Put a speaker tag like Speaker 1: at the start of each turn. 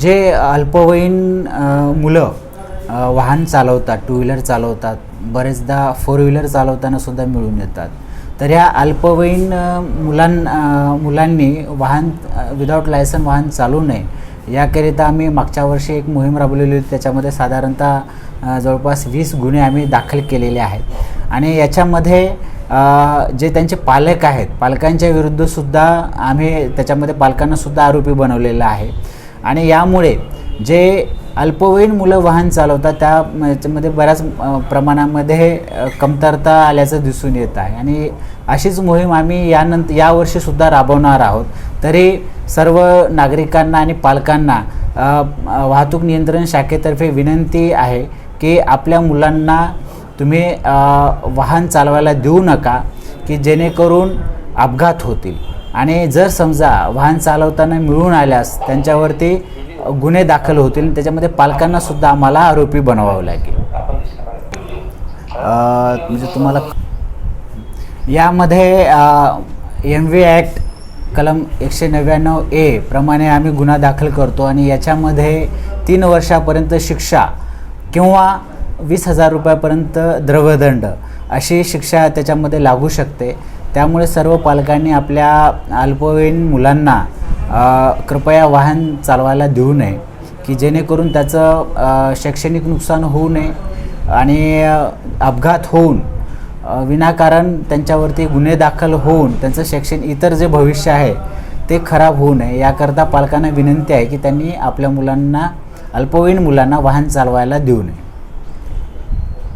Speaker 1: जे अल्पवयीन मुलं वाहन चालवतात टू व्हीलर चालवतात बरेचदा फोर व्हीलर चालवताना सुद्धा मिळून येतात. तर ह्या अल्पवयीन मुलां मुलांनी वाहन विदाऊट लायसन वाहन चालवू नये. याकरिता आम्ही मागच्या वर्षी एक मोहीम राबवलेली होती. त्याच्यामध्ये साधारणतः जवळपास वीस गुन्हे आम्ही दाखल केलेले आहेत. आणि याच्यामध्ये जे त्यांचे पालक आहेत पालकांच्या विरुद्धसुद्धा आम्ही त्याच्यामध्ये पालकांनासुद्धा आरोपी बनवलेलं आहे. आणि यामुळे जे अल्पवयीन मुलं वाहन चालवतात त्या याच्यामध्ये बऱ्याच प्रमाणामध्ये कमतरता आल्याचं दिसून येत आहे. आणि अशीच मोहीम आम्ही यानंतर यावर्षीसुद्धा राबवणार आहोत. तरी सर्व नागरिकांना आणि पालकांना वाहतूक नियंत्रण शाखेतर्फे विनंती आहे की आपल्या मुलांना तुम्ही वाहन चालवायला देऊ नका की जेणेकरून अपघात होतील. आणि जर समजा वाहन चालवताना मिळून आल्यास त्यांच्यावरती गुन्हे दाखल होतील त्याच्यामध्ये पालकांना सुद्धा आम्हाला आरोपी बनवावं लागेल. म्हणजे तुम्हाला यामध्ये एम व्ही ॲक्ट कलम एकशे नव्याण्णव ए प्रमाणे आम्ही गुन्हा दाखल करतो आणि याच्यामध्ये तीन वर्षापर्यंत शिक्षा किंवा वीस हजार रुपयापर्यंत द्रवदंड अशी शिक्षा त्याच्यामध्ये लागू शकते. त्यामुळे सर्व पालकांनी आपल्या अल्पवयीन मुलांना कृपया वाहन चालवायला देऊ नये की जेणेकरून त्याचं शैक्षणिक नुकसान होऊ नये आणि अपघात होऊन विनाकारण त्यांच्यावरती गुन्हे दाखल होऊन त्यांचं शैक्षणिक इतर जे भविष्य आहे ते खराब होऊ नये. याकरता पालकांना विनंती आहे की त्यांनी आपल्या मुलांना अल्पवयीन मुलांना वाहन चालवायला देऊ नये.